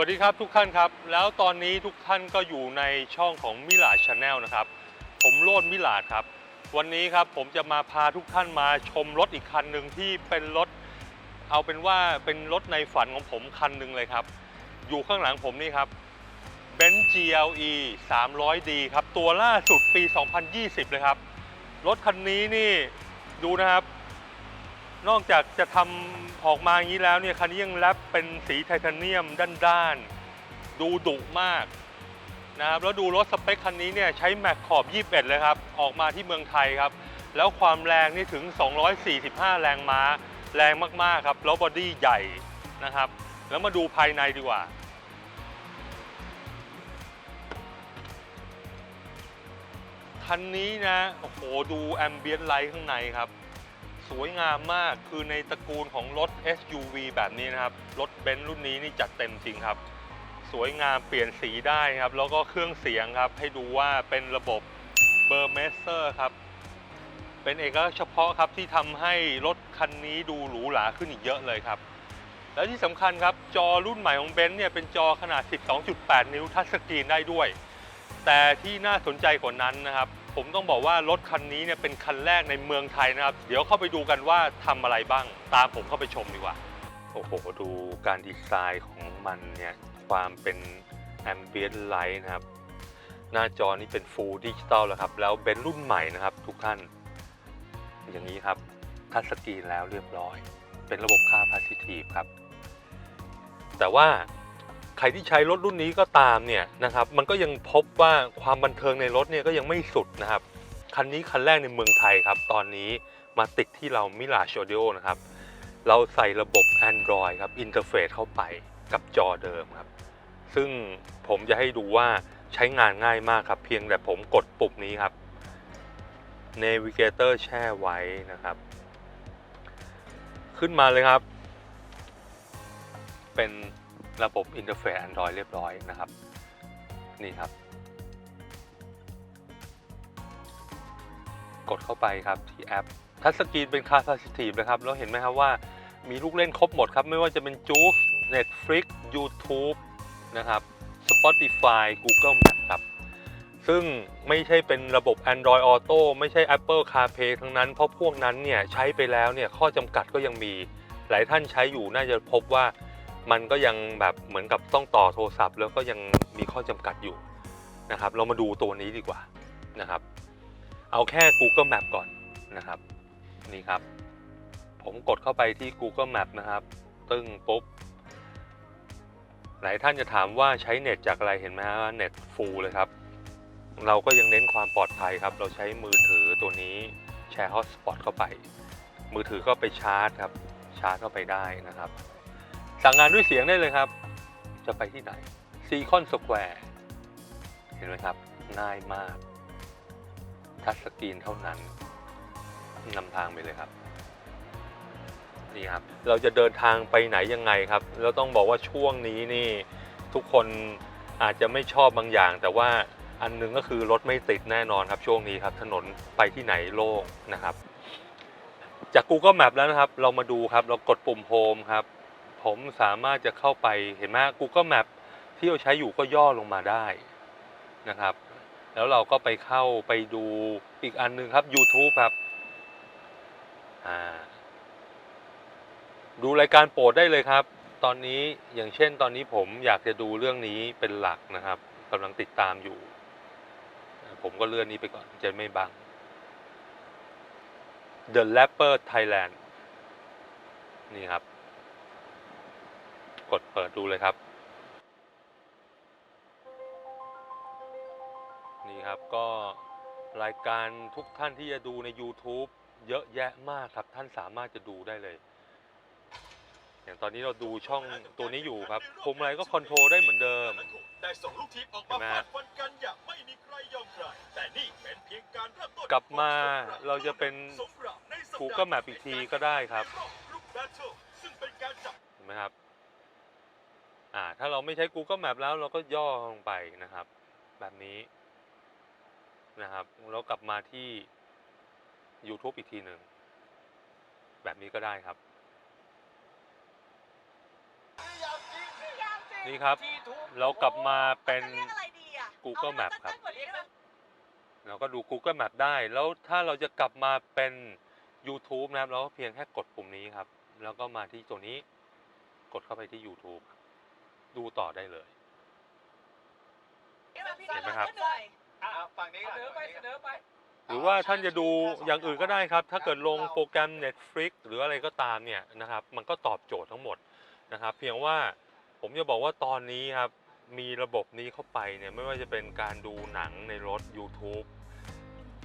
วัสดีครับทุกท่านครับ แล้วตอนนี้ทุกท่านก็อยู่ในช่องของมิลาชาแนลนะครับ ผมโลดมิลาดครับ วันนี้ครับผมจะมาพาทุกท่านมาชมรถอีกคันหนึ่งที่เป็นรถ เอาเป็นว่าเป็นรถในฝันของผมคันหนึ่งเลยครับ อยู่ข้างหลังผมนี่ครับ b e n z GLE 300D ครับ ตัวล่าสุดปี 2020 เลยครับ รถคันนี้นี่ดูนะครับ นอกจากจะทำออกมาอย่างนี้แล้วเนี่ยคันนี้ยังแรปเป็นสีไทเทเนียมด้านๆ ดูดุมากนะครับแล้วดูรถสเปคคันนี้เนี่ยใช้แม็กขอบ 21 เลยครับ ออกมาที่เมืองไทยครับ แล้วความแรงนี่ถึง 245 แรงม้า แรงมาก ๆ ครับ แล้วบอดี้ใหญ่นะครับ แล้วมาดูภายในดีกว่า คันนี้นะ โอ้โห ดูแอมเบียนไลท์ข้างในครับ สวยงามมาก คือในตระกูลของรถ SUV แบบนี้นะครับ รถเบนซ์รุ่นนี้นี่จัดเต็มจริงครับ สวยงามเปลี่ยนสีได้ครับ แล้วก็เครื่องเสียงครับ ให้ดูว่าเป็นระบบเบอร์เมสเซอร์ครับ เป็นเอกลักษณ์เฉพาะครับที่ทำให้รถคันนี้ดูหรูหราขึ้นอีกเยอะเลยครับ แล้วที่สำคัญครับ จอรุ่นใหม่ของเบนซ์เนี่ยเป็นจอขนาด 12.8 นิ้วทัชสกรีนได้ด้วย แต่ที่น่าสนใจกว่านั้นนะครับ ผมต้องบอกว่ารถคันนี้เนี่ยเป็นคันแรกในเมืองไทยนะครับ เดี๋ยวเข้าไปดูกันว่าทำอะไรบ้าง ตามผมเข้าไปชมดีกว่า โอ้โห ดูการดีไซน์ของมันเนี่ย ความเป็นแอมเบียนไลท์นะครับ หน้าจอนี่เป็นฟูลดิจิตอลแล้วครับ แล้วเป็นรุ่นใหม่นะครับทุกท่าน อย่างนี้ครับทัชสกรีนแล้วเรียบร้อย เป็นระบบค่าพาสิทีฟครับ แต่ว่า ใครที่ใช้รถรุ่นนี้ก็ตามเนี่ยนะครับมันก็ยังพบว่าความบันเทิงในรถเนี่ยก็ยังไม่สุดนะครับคันนี้คันแรกในเมืองไทยครับ ตอนนี้มาติดที่เรามิลาโชดิโอนะครับ เราใส่ระบบ Android ครับอินเทอร์เฟซเข้าไปกับจอเดิมครับ ซึ่งผมจะให้ดูว่าใช้งานง่ายมากครับ เพียงแต่ผมกดปุ่มนี้ครับ Navigator แช่ไว้นะครับ ขึ้นมาเลยครับ เป็น ระบบอินเทอร์เฟซ Android เรียบร้อยนะครับ นี่ครับ กดเข้าไปครับที่แอปทัชสกรีนเป็น Capacitive นะครับแล้วเห็นไหมครับว่ามีลูกเล่นครบหมดครับ ไม่ว่าจะเป็น Juice Netflix YouTube นะครับ Spotify Google Map ครับ ซึ่งไม่ใช่เป็นระบบ Android Auto ไม่ใช่ Apple CarPlay ทั้งนั้น เพราะพวกนั้นเนี่ยใช้ไปแล้วเนี่ยข้อจำกัดก็ยังมี หลายท่านใช้อยู่น่าจะพบว่า มันก็ยังแบบเหมือนกับต้องต่อโทรศัพท์ แล้วก็ยังมีข้อจำกัดอยู่นะครับ เรามาดูตัวนี้ดีกว่านะครับ เอาแค่ Google Map ก่อนนะครับ นี่ครับ ผมกดเข้าไปที่ Google Map นะครับ ตึ้งปุ๊บหลายท่านจะถามว่าใช้เน็ตจากอะไรเห็นไหมฮะเน็ตฟูลเลยครับ เราก็ยังเน้นความปลอดภัยครับ เราใช้มือถือตัวนี้แชร์ฮอตสปอตเข้าไป มือถือก็ไปชาร์จครับ ชาร์จเข้าไปได้นะครับ สั่งงานด้วยเสียงได้เลยครับ จะไปที่ไหนซีคอนสแควร์เห็นไหมครับ ง่ายมาก ทัชสกรีนเท่านั้นนำทางไปเลยครับนี่ครับ เราจะเดินทางไปไหนยังไงครับ เราต้องบอกว่าช่วงนี้นี่ทุกคนอาจจะไม่ชอบบางอย่าง แต่ว่าอันหนึงก็คือรถไม่ติดแน่นอนครับ ช่วงนี้ครับ ถนนไปที่ไหนโล่งนะครับ จาก Google Map แล้วนะครับ เรามาดูครับ เรากดปุ่ม Home ครับ ผมสามารถจะเข้าไปเห็นไหม Google Map ที่เราใช้อยู่ก็ย่อลงมาได้นะครับ แล้วเราก็ไปเข้าไปดูอีกอันหนึงครับ YouTube ครับดูรายการโปรดได้เลยครับ ตอนนี้อย่างเช่นตอนนี้ผมอยากจะดูเรื่องนี้เป็นหลักนะครับกำลังติดตามอยู่ ผมก็เลื่อนนี้ไปก่อนจะไม่บัง The Rapper Thailand นี่ครับ กดเปิดดูเลยครับ นี่ครับก็รายการทุกท่านที่จะดูใน YouTube เยอะแยะมากครับท่านสามารถจะดูได้เลย อย่างตอนนี้เราดูช่องตัวนี้อยู่ครับคุมอะไรก็คอนโทรลได้เหมือนเดิมได้ส่งลูกทีมออกมาเห็นไหมฟาดฟันกันอย่างไม่มีใครยอมใครแต่นี่เป็นเพียงการเริ่มต้นกลับมาของสงคมเราจะเป็นสงครามในสัปดาห์ Google Map อีกทีก็ได้ครับในอบลูกแบทเทิลซึ่งเป็นการจับเห็นไหมครับ อ่าถ้าเราไม่ใช้ Google Map แล้วเราก็ย่อลงไปนะครับ แบบนี้นะครับแล้วกลับมาที่ YouTube อีกทีหนึ่ง แบบนี้ก็ได้ครับพยายามจริงพยายามจรินี่ครับ เรากลับมาเป็นจะเรียกอะไรดีอะ Google เอาให้ Map ครับสั้นๆกว่านี้ได้ไหมเราก็ดู Google Map ได้ แล้วถ้าเราจะกลับมาเป็น YouTube นะครับ เราก็เพียงแค่กดปุ่มนี้ครับ แล้วก็มาที่ตัวนี้ กดเข้าไปที่ YouTube ดูต่อได้เลย เห็นไหมครับเหนื่อยอะฝั่งนี้ก่อนเสนอไปเสนอไปหรือว่าท่านจะดูอย่างอื่นก็ได้ครับ ถ้าเกิดลงโปรแกรม Netflix หรืออะไรก็ตามเนี่ยนะครับ มันก็ตอบโจทย์ทั้งหมดนะครับ เพียงว่าผมจะบอกว่าตอนนี้ครับ มีระบบนี้เข้าไปเนี่ย ไม่ว่าจะเป็นการดูหนังในรถ YouTube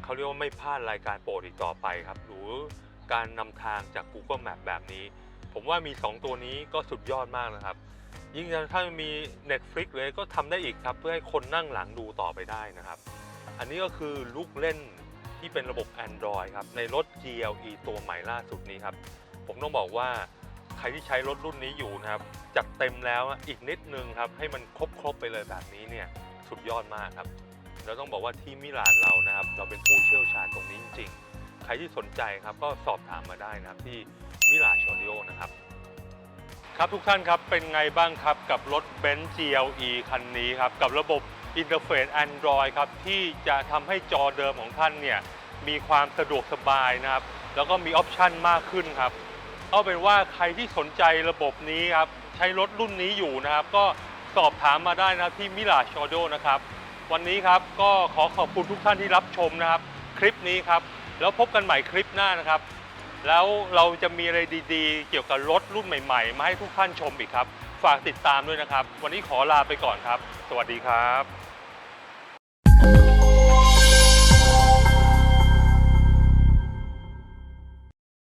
เขาเรียกว่าไม่พลาดรายการโปรดอีกต่อไปครับ หรือการนำทางจาก Google Map แบบนี้ ผมว่ามี 2 ตัวนี้ก็สุดยอดมากนะครับ ยิ่งถ้ามี Netflix เลยก็ทำได้อีกครับ เพื่อให้คนนั่งหลังดูต่อไปได้นะครับ อันนี้ก็คือลูกเล่นที่เป็นระบบ Android ครับ ในรถ GLE ตัวใหม่ล่าสุดนี้ครับ ผมต้องบอกว่าใครที่ใช้รถรุ่นนี้อยู่นะครับ จัดเต็มแล้วอีกนิดนึงครับ ให้มันครบๆไปเลยแบบนี้เนี่ยสุดยอดมากครับแล้วต้องบอกว่าที่มิลานเรานะครับ เราเป็นผู้เชี่ยวชาญตรงนี้จริงๆ ใครที่สนใจครับก็สอบถามมาได้นะครับที่มิลานชอริโอนะครับ ครับทุกท่านครับเป็นไงบ้างครับกับรถ b e n z GLE คันนี้ครับกับระบบอินเทอร์เฟซ Android ครับที่จะทำให้จอเดิมของท่านเนี่ยมีความสะดวกสบายนะครับแล้วก็มีออปชันมากขึ้นครับเอาเป็นว่าใครที่สนใจระบบนี้ครับใช้รถรุ่นนี้อยู่นะครับ ก็สอบถามมาได้นะที่มิลาชอโดนะครับ วันนี้ครับก็ขอขอบคุณทุกท่านที่รับชมนะครับ คลิปนี้ครับ แล้วพบกันใหม่คลิปหน้านะครับ แล้วเราจะมีอะไรดีๆ เกี่ยวกับรถรุ่นใหม่ๆ มาให้ทุกท่านชมอีกครับ ฝากติดตามด้วยนะครับ วันนี้ขอลาไปก่อนครับ สวัสดีครับ